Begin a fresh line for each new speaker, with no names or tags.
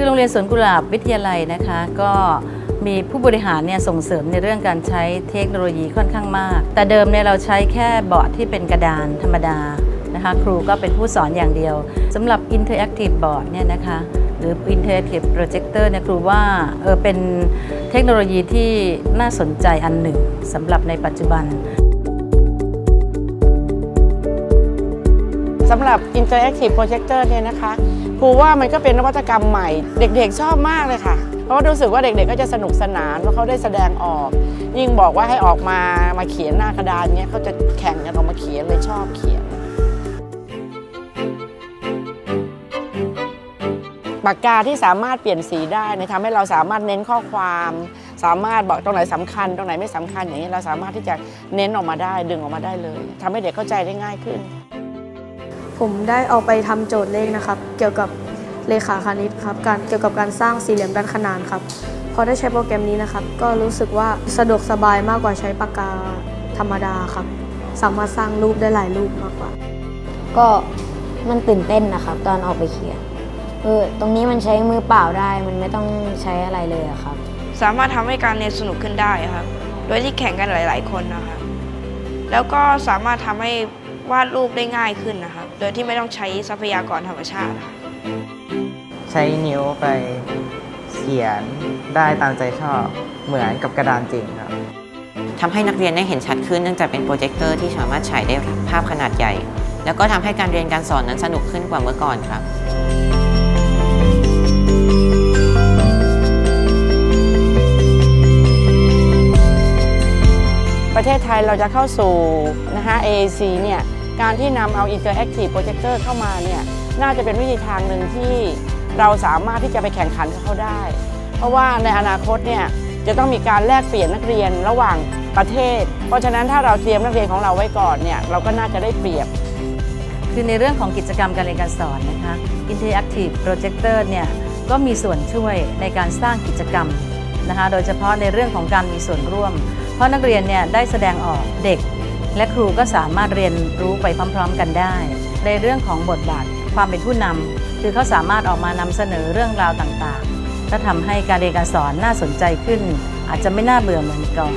ือโรงเรียนสวนกุหลาบวิทยาลัยนะคะ ก็มีผู้บริหารเนี่ยส่งเสริมในเรื่องการใช้เทคโนโลยีค่อนข้างมาก แต่เดิมเนี่ยเราใช้แค่บอร์ดที่เป็นกระดานธรรมดานะคะครูก็เป็นผู้สอนอย่างเดียวสำหรับ Interactive Board เนี่ยนะคะหรือ Interactive Projector เนี่ยครูว่าเออเป็นเทคโนโลยีที่น่าสนใจอันหนึ่งสำหรับในปัจจุบัน
สำหรับ Interactive Projector เนี่ยนะคะ ครูว่ามันก็เป็นนวัตกรรมใหม่ เด็กๆชอบมากเลยค่ะ เพราะว่ารู้สึกว่าเด็กๆก็จะสนุกสนานว่าะเขาได้แสดงออก ยิ่งบอกว่าให้ออกมามาเขียนหน้ากระดานเนี้ยเขาจะแข่งกันออกมาเขียนเลยชอบเขียนปากกาที่สามารถเปลี่ยนสีได้นยทำให้เราสามารถเน้นข้อความ สามารถบอกตรงไหนสำคัญ ตรงไหนไม่สำคัญอย่างนี้เราสามารถที่จะเน้นออกมาได้ดึงออกมาได้เลยทำให้เด็กเข้าใจได้ง่ายขึ้น
ผมได้เอาไปทำโจทย์เลขนะครับ เกี่ยวกับเลขาคณิตครับการเกี่ยวกับการสร้างสี่เหลี่ยมด้านขนานครับพอได้ใช้โปรแกรมนี้นะครับ ก็รู้สึกว่าสะดวกสบายมากกว่าใช้ปากกาธรรมดาครับ สามารถสร้างรูปได้หลายรูปมากกว่า
ก็มันตื่นเต้นนะครับ ตอนออกไปเขียนเออตรงนี้มันใช้มือเปล่าได้มันไม่ต้องใช้อะไรเลยอะครับ
สามารถทำให้การเรียนสนุกขึ้นได้ครับ โดยที่แข่งกันหลาย ๆ คนนะครับแล้วก็สามารถทำให้ วาดรูปได้ง่ายขึ้นนะครับโดยที่ไม่ต้องใช้ทรัพยากรธรรมชาติครับ
ใช้นิ้วไปเขียนได้ตามใจชอบเหมือนกับกระดานจริงครับ
ทำให้นักเรียนได้เห็นชัดขึ้นเนื่องจากเป็นโปรเจคเตอร์ที่สามารถฉายได้ภาพขนาดใหญ่ แล้วก็ทำให้การเรียนการสอนนั้นสนุกขึ้นกว่าเมื่อก่อนครับ
ประเทศไทยเราจะเข้าสู่นะคะ AAC เนี่ย การที่นำเอา Interactive Projector เข้ามาเนี่ยน่าจะเป็นวิธีทางหนึ่งที่เราสามารถที่จะไปแข่งขันกับเขาได้ เพราะว่าในอนาคตเนี่ยจะต้องมีการแลกเปลี่ยนนักเรียนระหว่างประเทศ เพราะฉะนั้นถ้าเราเตรียมนักเรียนของเราไว้ก่อนเนี่ยเราก็น่าจะได้เปรียบ
คือในเรื่องของกิจกรรมการเรียนการสอนนะคะ Interactive Projector เนี่ยก็มีส่วนช่วยในการสร้างกิจกรรมนะคะ โดยเฉพาะในเรื่องของการมีส่วนร่วม เพราะนักเรียนเนี่ยได้แสดงออกเด็ก และครูก็สามารถเรียนรู้ไปพร้อมๆกันได้ ในเรื่องของบทบาทความเป็นผู้นำคือเขาสามารถออกมานำเสนอเรื่องราวต่างๆและทำให้การเรียนการสอนน่าสนใจขึ้น อาจจะไม่น่าเบื่อเหมือนก่อน